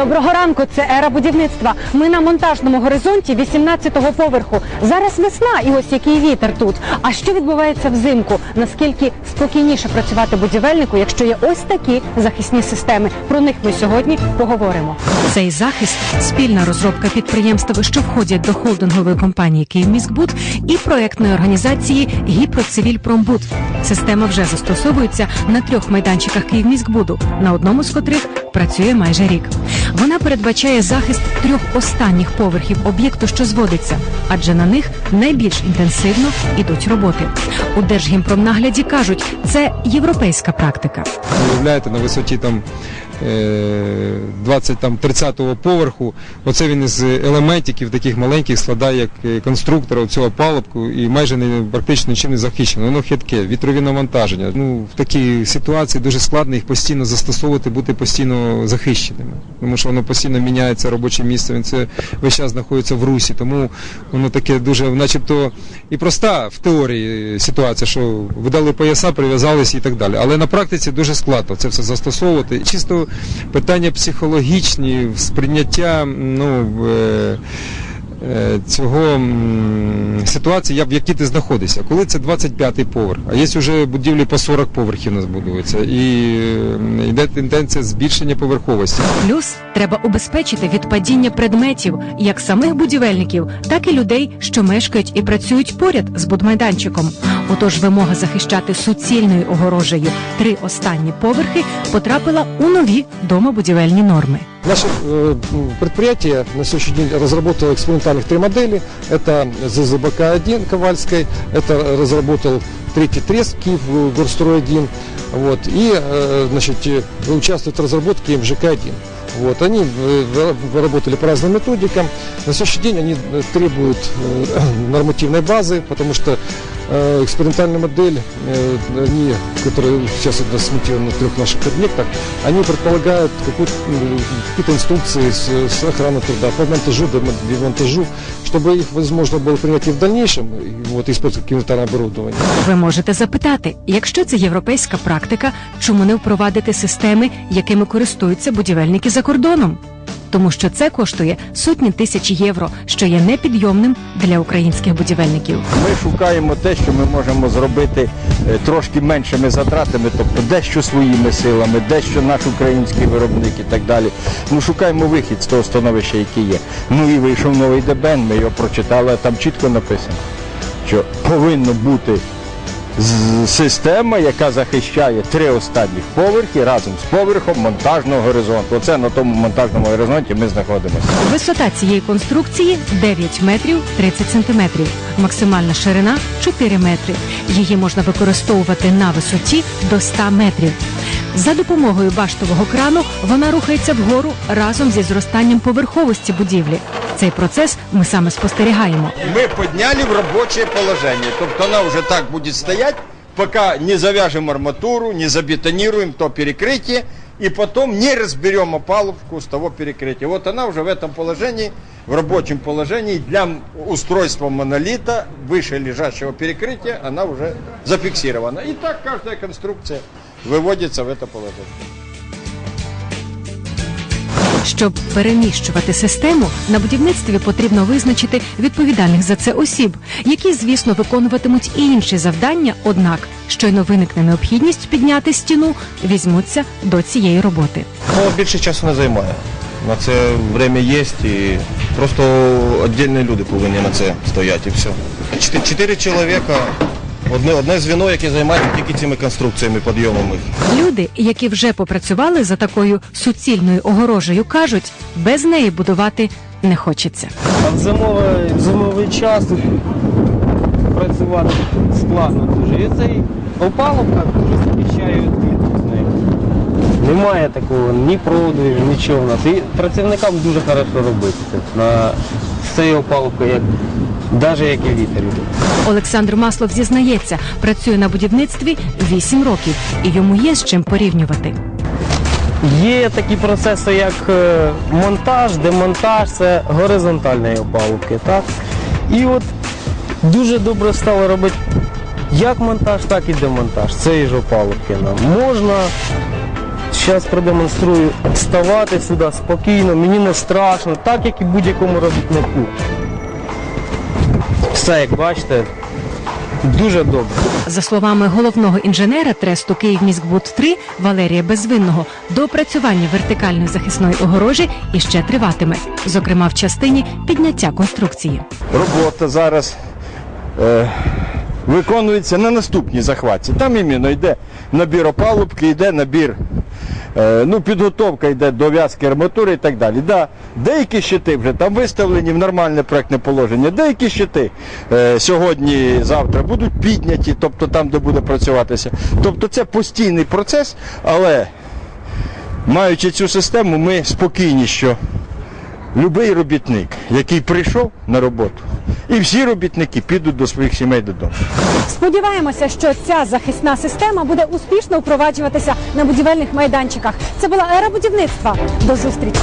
Доброго ранку, це ера будівництва. Ми на монтажному горизонті 18-го поверху. Зараз весна, і ось який вітер тут. А що відбувається взимку? Наскільки спокійніше працювати будівельнику, якщо є ось такі захисні системи? Про них ми сьогодні поговоримо. Цей захист спільна розробка підприємств, що входять до холдингової компанії «Київміськбуд» і проектної організації «Гіпроцивільпромбуд». Система вже застосовується на трьох майданчиках «Київміськбуду», на одному з котрих працює майже рік. Вона передбачає захист трьох останніх поверхів об'єкту, що зводиться, адже на них найбільш інтенсивно ідуть роботи. У Держгімпромнагляді кажуть, це європейська практика. Уявляєте, на висоті там е, 20 там 30-го поверху. Оце він із елементиків таких маленьких складає як е, конструктора цього палубку і майже не практично нічим не захищено. Воно хитке, вітрові навантаження. Ну в такій ситуації дуже складно їх постійно застосовувати, бути постійно захищеними, тому що воно постійно міняється робоче місце. Він це весь час знаходиться в русі, тому воно таке дуже, начебто, і проста в теорії ситуація, що видали пояса, прив'язалися і так далі. Але на практиці дуже складно це все застосовувати. Чисто питання психологічні, сприйняття ну, е, цього ситуації, в якій ти знаходишся. Коли це 25-й поверх, а є вже будівлі по 40 поверхів нас будуються, і е, йде тенденція збільшення поверховості. Плюс треба убезпечити від падіння предметів як самих будівельників, так і людей, що мешкають і працюють поряд з будмайданчиком. Отож, вимога захищати суцільною огорожею три останні поверхи потрапила у нові домобудівельні норми. Наше э, предприятие на сегодняшний день разработало экспериментальных три модели. Это ЗЗБК-1 Ковальской, это разработал третий трест Киев э, Горстрой-1. Вот, и э, значит, участвует в разработке МЖК-1. Вот, они работали по разным методикам. На сегодняшний день они требуют нормативной базы, потому что экспериментальная модель, э, они, которые сейчас это смонтированы на трех наших объектах, они предполагают какую-то, м, какие-то инструкции с, с охраны труда по монтажу, демо- демонтажу, чтобы их возможно было принять и в дальнейшем, и вот использовать как инвентарное оборудование. Ви можете запитати, якщо це європейська практика, чому не впровадити системи, якими користуються будівельники за кордоном? Тому що це коштує сотні тисяч євро, що є непідйомним для українських будівельників. Ми шукаємо те, що ми можемо зробити е, трошки меншими затратами, тобто дещо своїми силами, дещо наш український виробник і так далі. Ну шукаємо вихід з того становища, яке є. Ну і вийшов новий ДБН, ми його прочитали, а там чітко написано, що повинна бути система, яка захищає три останніх поверхи разом з поверхом монтажного горизонту. Оце на тому монтажному горизонті ми знаходимося. Висота цієї конструкції 9 метрів 30 сантиметрів, максимальна ширина 4 метри. Її можна використовувати на висоті до 100 метрів. За допомогою баштового крану вона рухається вгору разом зі зростанням поверховості будівлі. Цей процес ми саме спостерігаємо. Мы подняли в рабочее положение. Тобто она уже так будет стоять, пока не завяжем арматуру, не забетонируем то перекрытие, и потом не разберем опалубку с того перекрытия. Вот она уже в этом положении, в рабочем положении для устройства монолита, выше лежащего перекрытия, она уже зафиксирована. И так каждая конструкция выводится в это положение. Щоб переміщувати систему, на будівництві потрібно визначити відповідальних за це осіб, які, звісно, виконуватимуть і інші завдання. Однак, щойно виникне необхідність підняти стіну, візьмуться до цієї роботи. Ну, більше часу не займає. На це время є і просто віддільні люди повинні на це стояти і все. Чотири, чоловіка, одне, одне звіно, яке займається тільки цими конструкціями, підйомами. Люди, які вже попрацювали за такою суцільною огорожею, кажуть, без неї будувати не хочеться. В зимовий, в зимовий час працювати складно дуже. І цей опалубка дуже захищає від нею. Немає такого ні продуїв, нічого в нас. І працівникам дуже хорошо робити. На цією опалубкою, як, навіть як і вітер. Олександр Маслов зізнається, працює на будівництві 8 років, і йому є з чим порівнювати. Є такі процеси, як е, монтаж, демонтаж, це горизонтальні опалубки. Так? І от дуже добре стало робити як монтаж, так і демонтаж. Цієї ж опалубки нам. Можна Зараз продемонструю ставати сюди спокійно, мені не страшно, так як і будь-якому робітнику. Все, як бачите, дуже добре. За словами головного інженера тресту «Київміськбуд-3» Валерія Безвинного, доопрацювання вертикальної захисної огорожі іще триватиме, зокрема в частині підняття конструкції. робота зараз е, виконується на наступній захватці. Там іменно йде набір опалубки, йде набір, ну, підготовка йде до в'язки арматури і так далі. Да, деякі щити вже там виставлені в нормальне проектне положення, деякі щити е, сьогодні, завтра будуть підняті, тобто там, де буде працюватися. Тобто це постійний процес, але маючи цю систему, ми спокійні, що Любий робітник, який прийшов на роботу, і всі робітники підуть до своїх сімей додому. Сподіваємося, що ця захисна система буде успішно впроваджуватися на будівельних майданчиках. Це була ера будівництва. До зустрічі.